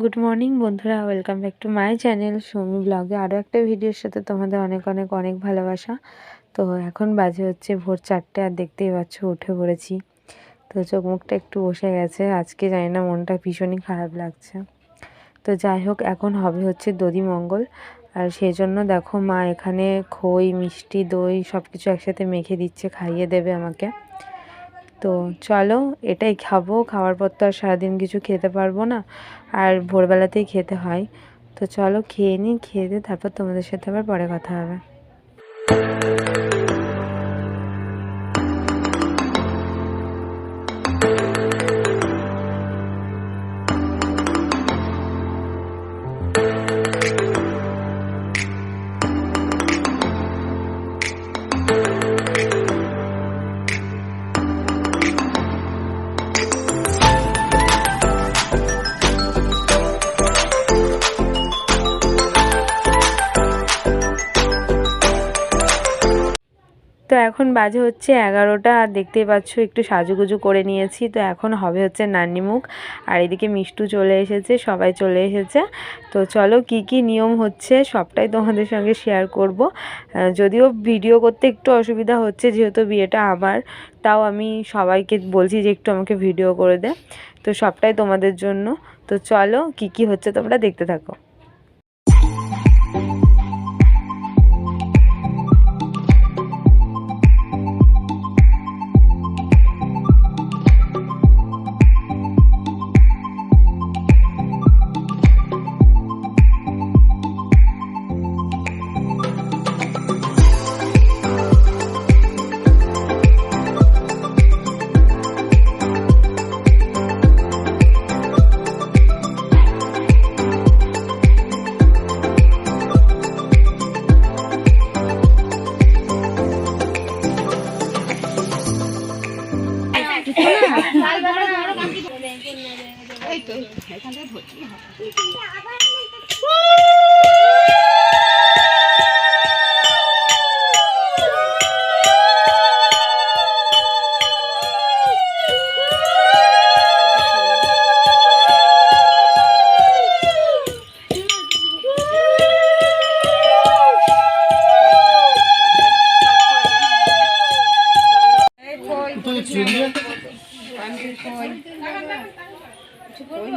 Good morning বন্ধুরা। Welcome back to my channel Soumi ব্লগে আরও একটা ভিডিওর সাথে তোমাদের অনেক অনেক অনেক ভালোবাসা। তো এখন বাজে হচ্ছে ভোর চারটে আর দেখতেই পাচ্ছ, উঠে পড়েছি। তো চোখ মুখটা একটু বসে গেছে। আজকে জানি না, মনটা ভীষণই খারাপ লাগছে। তো যাই হোক, এখন হবে হচ্ছে দধি মঙ্গল। আর সেই জন্য দেখো মা এখানে খই, মিষ্টি, দই সব কিছু একসাথে মেখে দিচ্ছে, খাইয়ে দেবে আমাকে। তো চলো, এটাই খাব। খাওয়ার পর তো আর সারাদিন কিছু খেতে পারব না, আর ভোরবেলাতেই খেতে হয়। তো চলো, খেয়ে নিই, খেয়ে দিয়ে তারপর তোমাদের সাথে আবার পরে কথা হবে। তো এখন বাজে হচ্ছে এগারোটা, আর দেখতেই পাচ্ছ একটু সাজুগুজু করে নিয়েছি। তো এখন হবে হচ্ছে নান্নিমুখ, আর এদিকে মিষ্টু চলে এসেছে, সবাই চলে এসেছে। তো চলো কি কি নিয়ম হচ্ছে সবটাই তোমাদের সঙ্গে শেয়ার করব। যদিও ভিডিও করতে একটু অসুবিধা হচ্ছে, যেহেতু বিয়েটা আমার, তাও আমি সবাইকে বলছি যে একটু আমাকে ভিডিও করে দে। তো সবটাই তোমাদের জন্য। তো চলো কি কি হচ্ছে তোমরা দেখতে থাকো। 给抬上这腿，你好。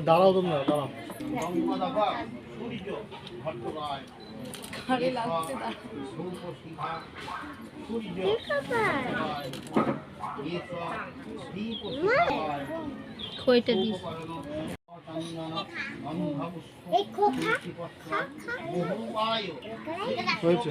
দাঁড়াও তোমরা দাঁড়াও। খইটা দিস। হয়েছে।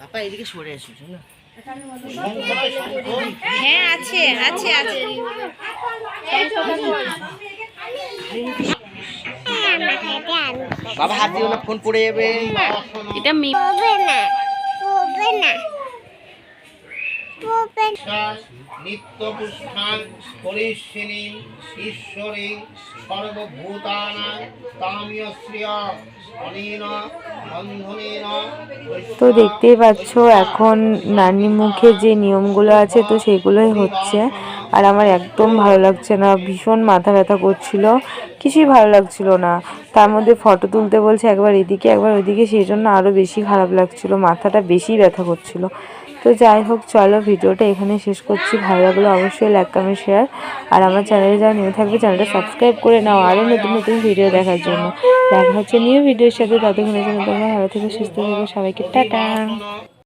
বাপা এদিকে সরে এসো শোনো হ্যাঁ আছে আছে আছে। বাবা হাত দিও না ফোন পড়ে যাবে। এটা মি নিত্য পুষ্ঠান পরিশ্বিনী ঈশ্বরী সর্বভূতানাং তামিয় শ্রিয় অনেন বন্ধনেন তো দেখতেই পাচ্ছ এখন নানি মুখে যে নিয়মগুলো আছে তো সেগুলোই হচ্ছে। আর আমার একদম ভালো লাগছে না ভীষণ মাথা ব্যথা করছিল কিছুই ভালো লাগছিল না। তার মধ্যে ফটো তুলতে বলছে একবার এদিকে একবার ওইদিকে সেই জন্য আরও বেশি খারাপ লাগছিল মাথাটা বেশি ব্যথা করছিল। তো যাই হোক, চলো ভিডিওটা এখানে শেষ করছি। ভালো লাগল অবশ্যই লাইক কমেন্ট শেয়ার আর আমার চ্যানেলে যারা নিয়ে থাকবে চ্যানেলটা সাবস্ক্রাইব করে নাও আরও নতুন নতুন ভিডিও দেখার জন্য। দেখা হচ্ছে নিউ ভিডিওর সাথে। ততক্ষণের জন্য তোমরা ভালো থেকে, সুস্থ থাকবে সবাইকে টাটা।